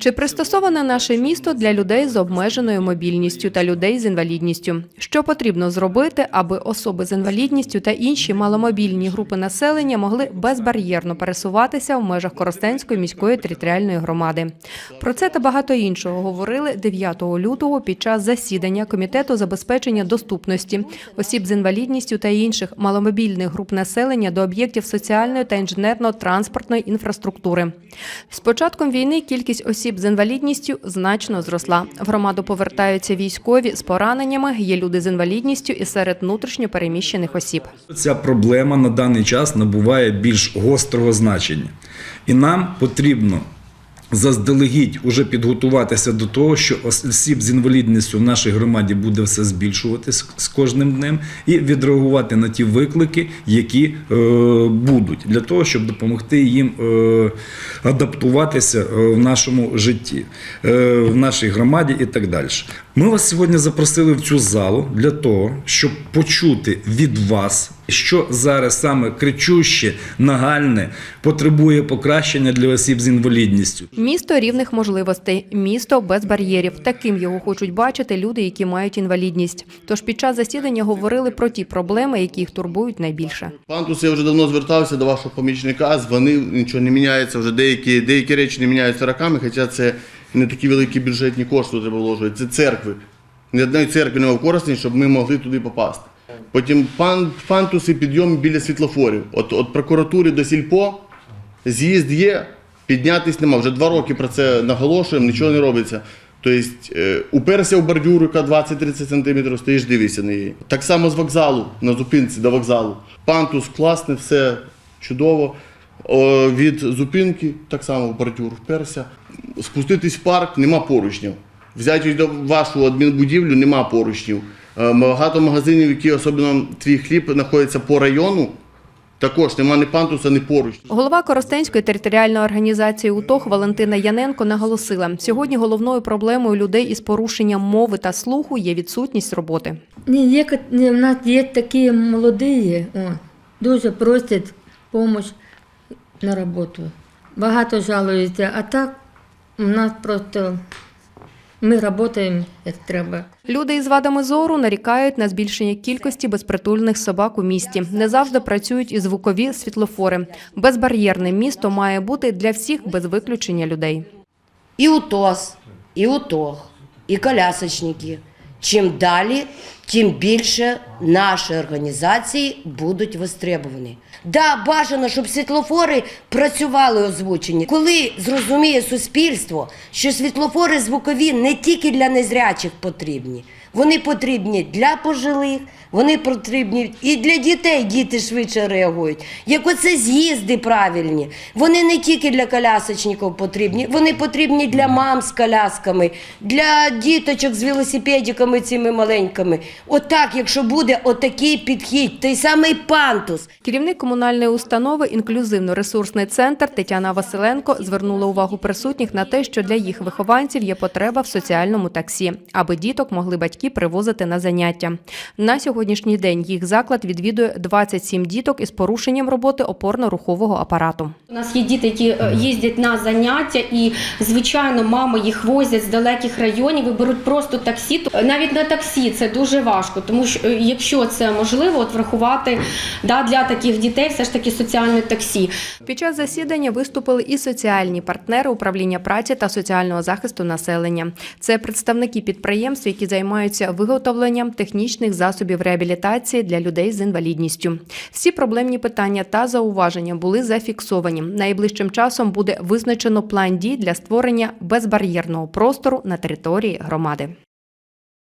Чи пристосоване наше місто для людей з обмеженою мобільністю та людей з інвалідністю? Що потрібно зробити, аби особи з інвалідністю та інші маломобільні групи населення могли безбар'єрно пересуватися в межах Коростенської міської територіальної громади? Про це та багато іншого говорили 9 лютого під час засідання комітету забезпечення доступності осіб з інвалідністю та інших маломобільних груп населення до об'єктів соціальної та інженерно-транспортної інфраструктури. З початком війни кількість осіб з інвалідністю значно зросла. В громаду повертаються військові з пораненнями, є люди з інвалідністю і серед внутрішньо переміщених осіб. Ця проблема на даний час набуває більш гострого значення. І нам потрібно заздалегідь уже підготуватися до того, що осіб з інвалідністю в нашій громаді буде все збільшуватись з кожним днем, і відреагувати на ті виклики, які е, будуть, для того, щоб допомогти їм е, адаптуватися е, в нашому житті, е, в нашій громаді і так далі. Ми вас сьогодні запросили в цю залу для того, щоб почути від вас, що зараз саме кричуще, нагальне потребує покращення для осіб з інвалідністю. Місто рівних можливостей, місто без бар'єрів. Таким його хочуть бачити люди, які мають інвалідність. Тож під час засідання говорили про ті проблеми, які їх турбують найбільше. Пантус, я вже давно звертався до вашого помічника, дзвонив, нічого не міняється, вже деякі, деякі речі не міняються роками, хоча це не такі великі бюджетні кошти треба вложувати, це церкви. Ні одної церкви немає в Коростені, щоб ми могли туди попасти. Потім пан, пантуси підйом біля світлофорів. От, от прокуратури до сільпо з'їзд є, піднятись нема. Вже два роки про це наголошуємо, нічого не робиться. Тобто, е, уперся в бордюру, яка 20-30 см, стоїш, дивишся на її. Так само з вокзалу, на зупинці до вокзалу. Пантус класний, все чудово. О, від зупинки так само в бордюр вперся. Спуститись в парк, нема поручнів. Взяти вашу адмінбудівлю, нема поручнів. Е, Багато магазинів, які особливо твій хліб знаходяться по району, також нема ні пантуса, ні поручнів. Голова Коростенської територіальної організації УТОГ Валентина Яненко наголосила, сьогодні головною проблемою людей із порушенням мови та слуху є відсутність роботи. Ні, є, в нас є такі молоді, о, дуже просять допомогу на роботу. Багато жалуються, а так у нас просто ми працюємо як треба. Люди із вадами зору нарікають на збільшення кількості безпритульних собак у місті. Не завжди працюють і звукові світлофори. Безбар'єрне місто має бути для всіх без виключення людей. І УТОС, і УТОГ, і колясочники. Чим далі, тим більше наші організації будуть востребовані. Да, бажано, щоб світлофори працювали озвучені. Коли зрозуміє суспільство, що світлофори звукові не тільки для незрячих потрібні, вони потрібні для пожилих, вони потрібні і для дітей. Діти швидше реагують. Як оце з'їзди правильні. Вони не тільки для колясочників потрібні, вони потрібні для мам з колясками, для діточок з велосипедиками цими маленькими. Отак, якщо буде отакий підхід, той самий пантус. Керівник комунальної установи інклюзивно-ресурсний центр Тетяна Василенко звернула увагу присутніх на те, що для їх вихованців є потреба в соціальному таксі, аби діток могли батьки привозити на заняття. На сьогоднішній день їх заклад відвідує 27 діток із порушенням роботи опорно-рухового апарату. У нас є діти, які е, їздять на заняття, і звичайно, мами їх возять з далеких районів і беруть просто таксі. Навіть на таксі це дуже важко, тому що е, якщо це можливо, от врахувати да, для таких дітей все ж таки соціальне таксі. Під час засідання виступили і соціальні партнери управління праці та соціального захисту населення. Це представники підприємств, які займаються виготовленням технічних засобів реабілітації для людей з інвалідністю. Всі проблемні питання та зауваження були зафіксовані. Найближчим часом буде визначено план дій для створення безбар'єрного простору на території громади.